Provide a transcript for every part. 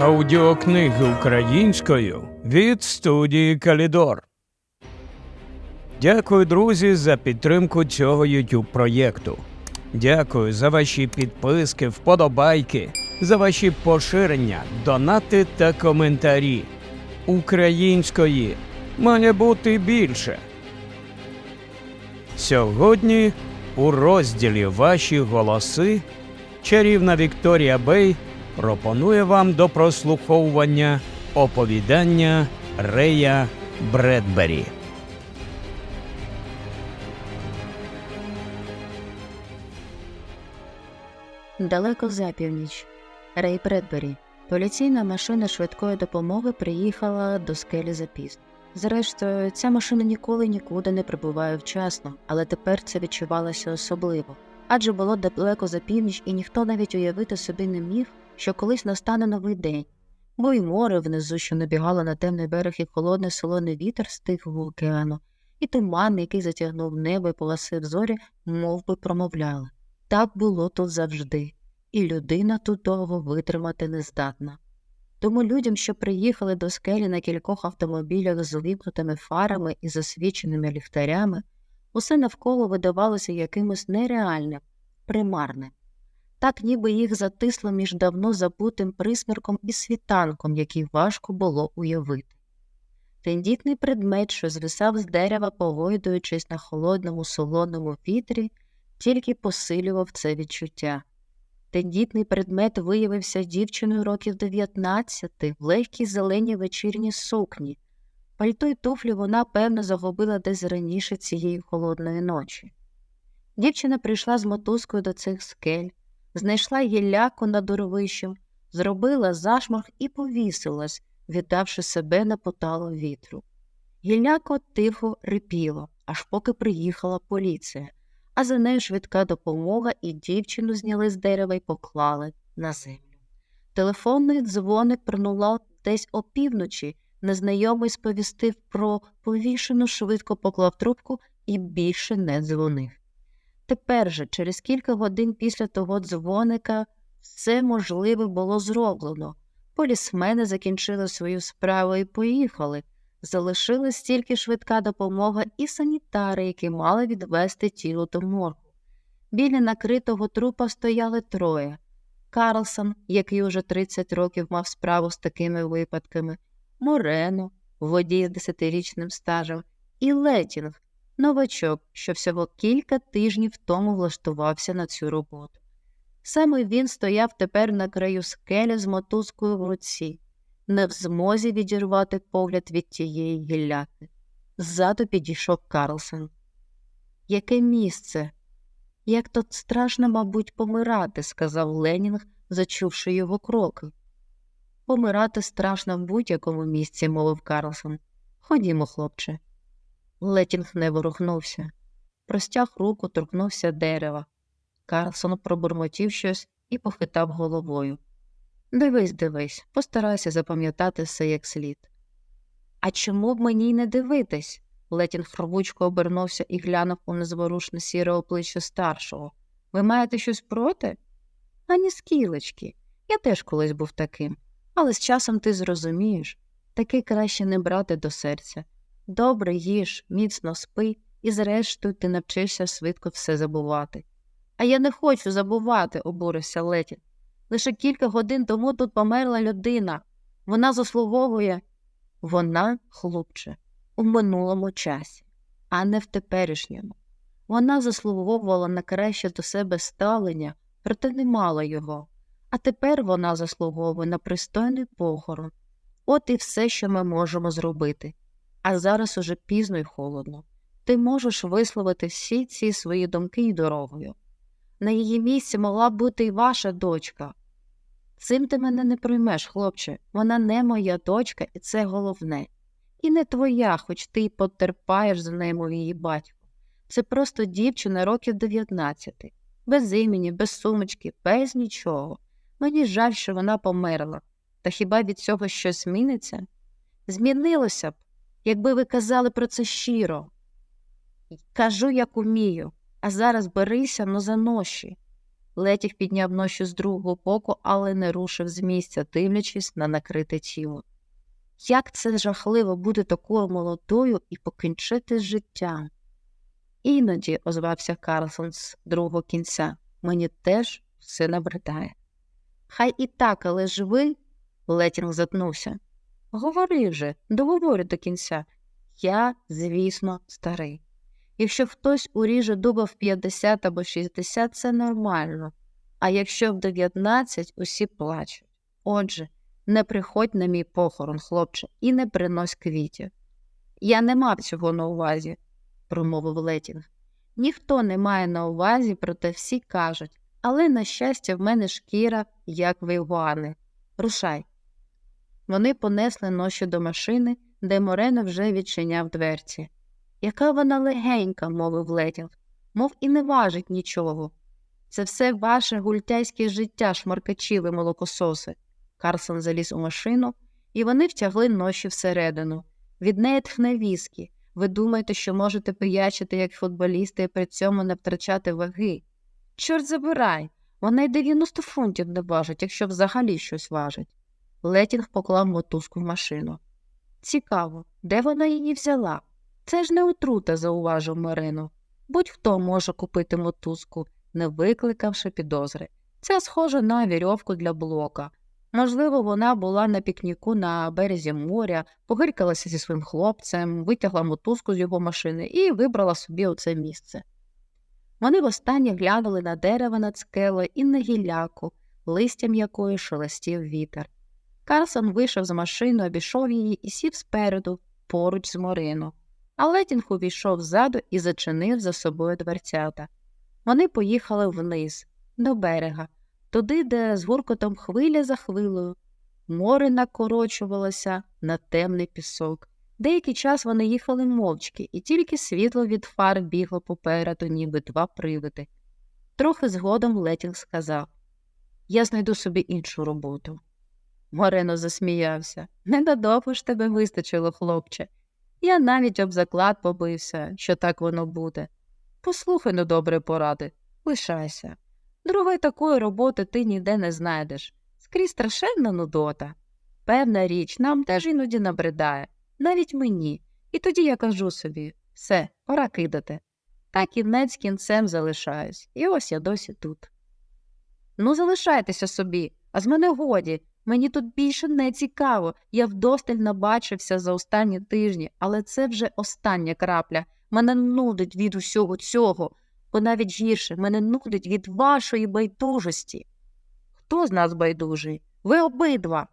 Аудіокниги українською від студії Калідор. Дякую, друзі, за підтримку цього YouTube проєкту. Дякую за ваші підписки, вподобайки, за ваші поширення, донати та коментарі. Української має бути більше. Сьогодні у розділі Ваші голоси чарівна Вікторія Бей пропонує вам до прослуховування оповідання Рея Бредбері. Далеко за північ. Рей Бредбері. Поліційна машина швидкої допомоги приїхала до скелі запізно. Зрештою, ця машина ніколи нікуди не прибуває вчасно, але тепер це відчувалося особливо. Адже було далеко за північ, і ніхто навіть уявити собі не міг, що колись настане новий день. Бо й море внизу, що набігало на темний берег, і холодний солоний вітер з тихого океану, і туман, який затягнув небо і полосив зорі, мов би промовляли. Так було тут завжди, і людина тут довго витримати не здатна. Тому людям, що приїхали до скелі на кількох автомобілях з увімкнутими фарами і засвіченими ліхтарями, усе навколо видавалося якимось нереальним, примарним. Так ніби їх затисло між давно забутим присмірком і світанком, який важко було уявити. Тендітний предмет, що звисав з дерева, погойдуючись на холодному солоному вітрі, тільки посилював це відчуття. Тендітний предмет виявився дівчиною років 19 в легкій зеленій вечірній сукні. Пальто й туфлі вона, певно, загубила десь раніше цієї холодної ночі. Дівчина прийшла з мотузкою до цих скель, знайшла гілляку над уровищем, зробила зашморг і повісилась, віддавши себе на поталу вітру. Гілляко тихо рипіло, аж поки приїхала поліція а за нею швидка допомога і дівчину зняли з дерева і поклали на землю. Телефонний дзвоник пролунав десь опівночі, незнайомий сповістив про повішену, швидко поклав трубку і більше не дзвонив. Тепер же, через кілька годин після того дзвоника, все можливе було зроблено. Полісмени закінчили свою справу і поїхали, Залишилась тільки швидка допомога і санітари, які мали відвести тіло до моргу. Біля накритого трупа стояли троє Карлсон, який уже 30 років мав справу з такими випадками, Морено, водій з десятирічним стажем, і Летінг, новачок, що всього кілька тижнів тому влаштувався на цю роботу. Саме він стояв тепер на краю скелі з мотузкою в руці не в змозі відірвати погляд від тієї гілляки. Ззаду підійшов Карлсон. Яке місце? Як тут страшно, мабуть, помирати, сказав Ленінг, зачувши його кроки. Помирати страшно в будь-якому місці, мовив Карлсон. Ходімо, хлопче. Летінг не ворухнувся. Простяг руку, торкнувся дерева. Карлсон пробурмотів щось і похитав головою. Дивись, дивись, постарайся запам'ятати все як слід. А чому б мені й не дивитись? Летін хровучко обернувся і глянув у незворушне сіре обличчя старшого. Ви маєте щось проти? Ані скілечки. Я теж колись був таким. Але з часом ти зрозумієш таки краще не брати до серця. Добре їж, міцно спи, і зрештою ти навчишся швидко все забувати. А я не хочу забувати, обурився Летін. Лише кілька годин тому тут померла людина. Вона заслуговує. Вона, хлопче, у минулому часі, а не в теперішньому. Вона заслуговувала на краще до себе ставлення, проте не мала його. А тепер вона заслуговує на пристойний похорон. От і все, що ми можемо зробити. А зараз уже пізно й холодно. Ти можеш висловити всі ці свої думки й дорогою. На її місці могла б бути і ваша дочка. Цим ти мене не проймеш, хлопче. Вона не моя дочка, і це головне. І не твоя, хоч ти й потерпаєш за нею її батько. Це просто дівчина років 19, без імені, без сумочки, без нічого. Мені жаль, що вона померла. Та хіба від цього щось зміниться? Змінилося б, якби ви казали про це щиро. Кажу, як умію, а зараз берися но за ноші. Летіх підняв ноші з другого боку, але не рушив з місця, дивлячись на накрите тіло. Як це жахливо бути такою молодою і покінчити з життям. Іноді, озвався Карлсон з другого кінця, мені теж все набридає. Хай і так, але ж ви, Летінг затнувся. Говори вже, договорю до кінця. Я, звісно, старий. Якщо хтось уріже дуба в 50 або 60, це нормально. А якщо в 19, усі плачуть. Отже, не приходь на мій похорон, хлопче, і не принось квітів. Я не мав цього на увазі, промовив Летінг. Ніхто не має на увазі, проте всі кажуть, але, на щастя, в мене шкіра, як в. Рушай. Вони понесли ноші до машини, де Морено вже відчиняв дверці. Яка вона легенька, мовив Летінг, мов і не важить нічого. Це все ваше гультяйське життя, шмаркачі молокососи. Карсон заліз у машину, і вони втягли ноші всередину. Від неї тхне віскі. Ви думаєте, що можете пиячити, як футболісти, і при цьому не втрачати ваги? Чорт забирай, вона й 90 фунтів не важить, якщо взагалі щось важить. Летінг поклав мотузку в машину. Цікаво, де вона її взяла? Це ж не отрута, зауважив Марину. Будь-хто може купити мотузку, не викликавши підозри. Це схоже на вірьовку для блока. Можливо, вона була на пікніку на березі моря, погиркалася зі своїм хлопцем, витягла мотузку з його машини і вибрала собі оце місце. Вони востаннє глянули на дерево над скелою і на гілляку, листям якої шелестів вітер. Карсон вийшов з машини, обійшов її і сів спереду, поруч з Морино. А Летінг увійшов ззаду і зачинив за собою дверцята. Вони поїхали вниз, до берега, туди, де з гуркотом хвиля за хвилею. Море накорочувалося на темний пісок. Деякий час вони їхали мовчки, і тільки світло від фар бігло попереду, ніби два привиди. Трохи згодом Летінг сказав Я знайду собі іншу роботу. Морено засміявся. Ненадовго ж тебе вистачило, хлопче. Я навіть об заклад побився, що так воно буде. Послухай ну добре поради, лишайся. Другої такої роботи ти ніде не знайдеш. Скрізь страшенна нудота. Певна річ, нам теж іноді набридає, навіть мені. І тоді я кажу собі все, пора кидати. Та кінець кінцем залишаюсь, і ось я досі тут. Ну, залишайтеся собі, а з мене годі. Мені тут більше не цікаво. Я вдосталь набачився за останні тижні, але це вже остання крапля. Мене нудить від усього цього, бо навіть гірше, мене нудить від вашої байдужості. Хто з нас байдужий? Ви обидва.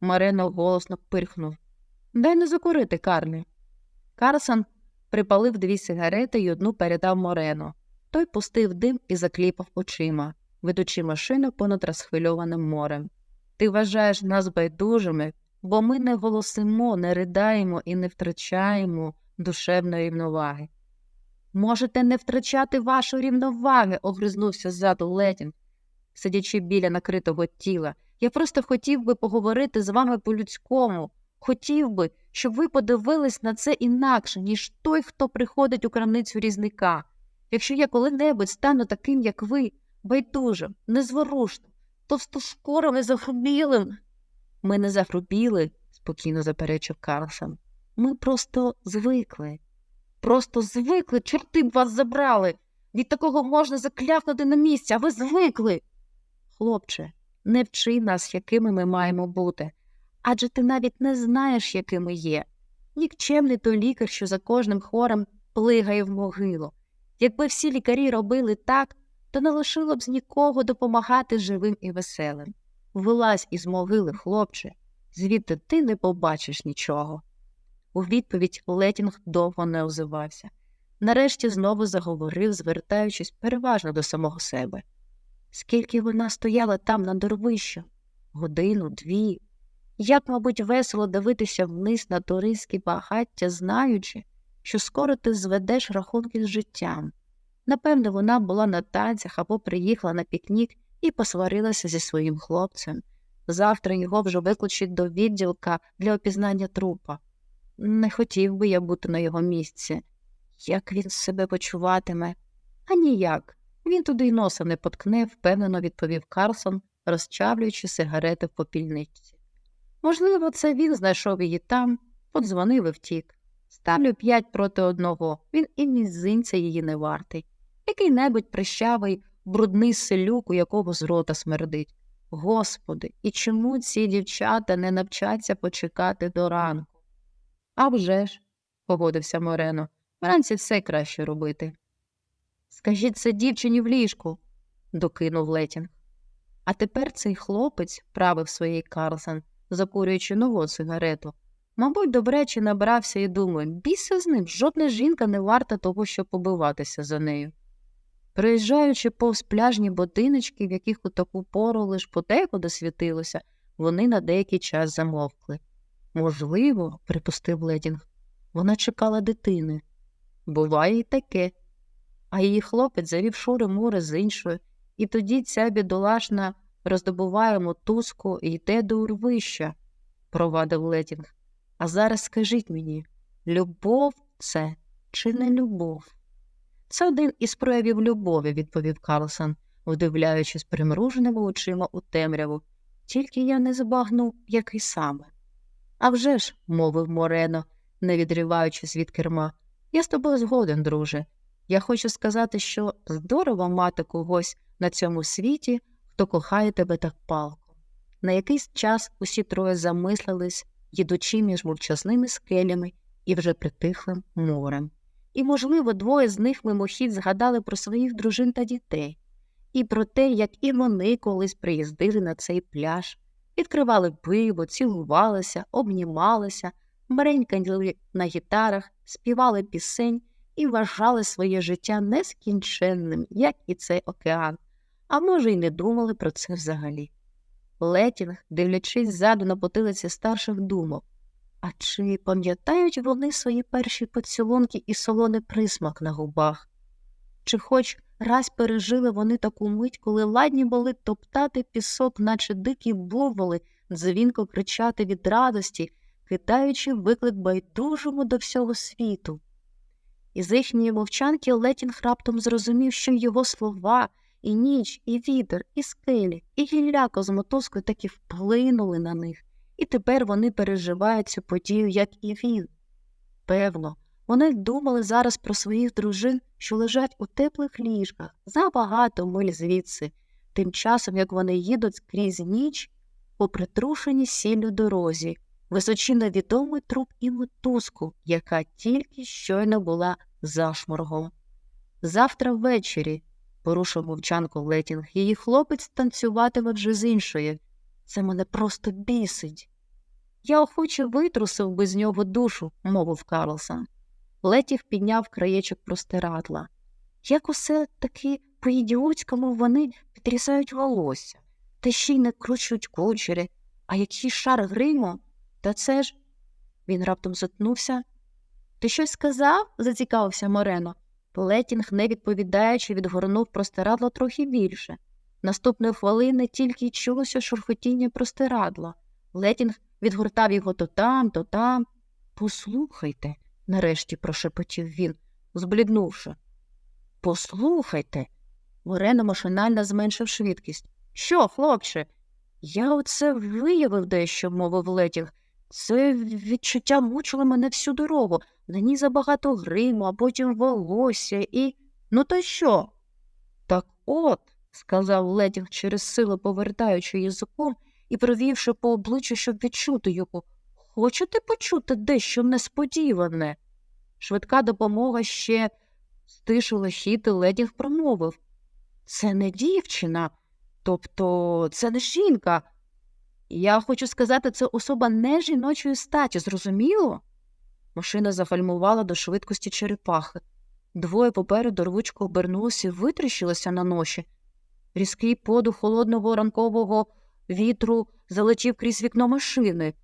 Марено голосно пирхнув. Дай не закурити, Карлі. Карсон припалив дві сигарети і одну передав Морено. Той пустив дим і закліпав очима, ведучи машину понад розхвильованим морем. Ти вважаєш нас байдужими, бо ми не голосимо, не ридаємо і не втрачаємо душевної рівноваги. Можете не втрачати вашої рівноваги, огризнувся ззаду Летін, сидячи біля накритого тіла. Я просто хотів би поговорити з вами по-людському. Хотів би, щоб ви подивились на це інакше, ніж той, хто приходить у крамницю різника. Якщо я коли-небудь стану таким, як ви, байдужим, незворушним, товстошкорим і загрубілим. Ми не загрубіли, спокійно заперечив Карлсон. Ми просто звикли. Просто звикли, чорти б вас забрали. Від такого можна заклякнути на місці, а ви звикли. Хлопче, не вчи нас, якими ми маємо бути. Адже ти навіть не знаєш, якими є. Нікчемний той лікар, що за кожним хором плигає в могилу. Якби всі лікарі робили так, то не лишило б з нікого допомагати живим і веселим. Вилазь із могили, хлопче, звідти ти не побачиш нічого. У відповідь Летінг довго не озивався. Нарешті знову заговорив, звертаючись переважно до самого себе. Скільки вона стояла там на дорвищу? Годину, дві. Як, мабуть, весело дивитися вниз на туристські багаття, знаючи, що скоро ти зведеш рахунки з життям. Напевно, вона була на танцях або приїхала на пікнік і посварилася зі своїм хлопцем. Завтра його вже викличуть до відділка для опізнання трупа. Не хотів би я бути на його місці. Як він себе почуватиме? А ніяк. Він туди й носа не поткне, впевнено відповів Карлсон, розчавлюючи сигарети в попільничці. Можливо, це він знайшов її там, подзвонив і втік. Ставлю п'ять проти одного, він і мізинця її не вартий. Який-небудь прищавий, брудний селюк, у якого з рота смердить. Господи, і чому ці дівчата не навчаться почекати до ранку? «А вже ж», – погодився Морено, вранці все краще робити. Скажіть це дівчині в ліжку, докинув Летінг. А тепер цей хлопець, правив своїй Карлсон, закурюючи нову сигарету, мабуть, добречі набрався і думає, біса з ним, жодна жінка не варта того, щоб побиватися за нею. Приїжджаючи повз пляжні будиночки, в яких у таку пору лиш подекуди світилося, вони на деякий час замовкли. Можливо, припустив Ледінг, вона чекала дитини. Буває й таке. А її хлопець завів шури море з іншою, і тоді ця бідолашна роздобуває мотузку і йде до урвища, провадив Летінг. А зараз скажіть мені, любов це чи не любов? Це один із проявів любові, відповів Карлсон, вдивляючись примруженими очима у темряву. Тільки я не збагнув, який саме. «А вже ж», – мовив Морено, не відриваючись від керма, я з тобою згоден, друже. Я хочу сказати, що здорово мати когось на цьому світі, хто кохає тебе так палко. На якийсь час усі троє замислились, їдучи між мовчазними скелями і вже притихлим морем. І, можливо, двоє з них мимохідь згадали про своїх дружин та дітей, і про те, як і вони колись приїздили на цей пляж, відкривали пиво, цілувалися, обнімалися, меренькали на гітарах, співали пісень і вважали своє життя нескінченним, як і цей океан, а може, й не думали про це взагалі. Летінг, дивлячись ззаду на потилиці старших, думав а чи пам'ятають вони свої перші поцілунки і солоний присмак на губах? Чи хоч раз пережили вони таку мить, коли ладні були топтати пісок, наче дикі бували, дзвінко кричати від радості, кидаючи виклик байдужому до всього світу? Із їхньої мовчанки Летінг раптом зрозумів, що його слова, і ніч, і вітер, і скелі, і гілляко з мотузкою таки вплинули на них і тепер вони переживають цю подію, як і він. Певно, вони думали зараз про своїх дружин, що лежать у теплих ліжках за багато миль звідси, тим часом як вони їдуть крізь ніч по притрушеній сіллю дорозі, височі невідомий труп і мотузку, яка тільки щойно була зашморгом. Завтра ввечері, порушив мовчанку Летінг, її хлопець танцюватиме вже з іншої. Це мене просто бісить. Я охоче витрусив би з нього душу, мовив Карлсон. Летів підняв краєчок простирадла. Як усе таки по ідіотському вони підрізають волосся, та ще й не кручують кучері, а який шар гриму, та це ж. Він раптом затнувся. Ти щось сказав? зацікавився Морено. Летінг, не відповідаючи, відгорнув простирадло трохи більше. Наступної хвилини тільки й чулося шурхотіння простирадла. Летінг відгортав його то там, то там. Послухайте, нарешті прошепотів він, збліднувши. Послухайте. Морено машинально зменшив швидкість. Що, хлопче? Я оце виявив дещо, мовив Летінг. Це відчуття мучило мене всю дорогу. На ній забагато гриму, а потім волосся і. Ну, то що? Так от, сказав Летінг через силу повертаючи язиком і провівши по обличчю, щоб відчути його. Хочете почути дещо несподіване? Швидка допомога ще стишила хід і Ледінг промовив. Це не дівчина, тобто це не жінка. Я хочу сказати, це особа не жіночої статі, зрозуміло? Машина зафальмувала до швидкості черепахи. Двоє попереду рвучко обернулися і витріщилися на ноші. Різкий подух холодного ранкового вітру залетів крізь вікно машини.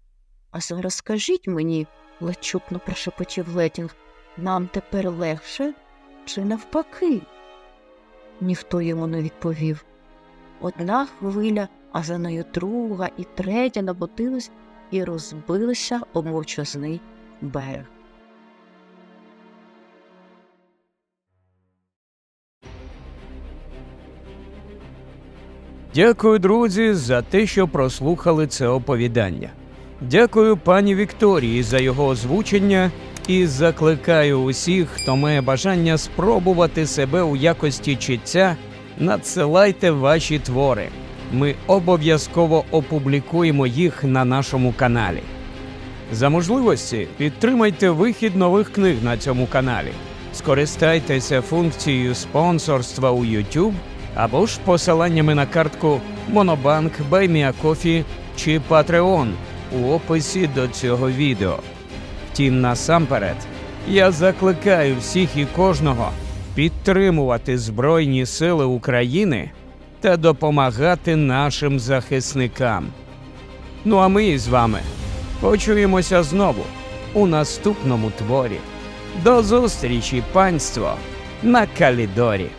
А зараз скажіть мені, ледь чутно прошепотів Летінг, нам тепер легше чи навпаки? Ніхто йому не відповів. Одна хвиля, а за нею друга і третя наботилась і розбилися об мовчазний берег. Дякую, друзі, за те, що прослухали це оповідання. Дякую пані Вікторії за його озвучення і закликаю усіх, хто має бажання спробувати себе у якості читця, надсилайте ваші твори. Ми обов'язково опублікуємо їх на нашому каналі. За можливості підтримайте вихід нових книг на цьому каналі. Скористайтеся функцією спонсорства у YouTube або ж посиланнями на картку Monobank, BuyMeACoffee чи Patreon у описі до цього відео. Втім, насамперед, я закликаю всіх і кожного підтримувати Збройні Сили України та допомагати нашим захисникам. Ну а ми з вами почуємося знову у наступному творі. До зустрічі, панство, на Калідорі!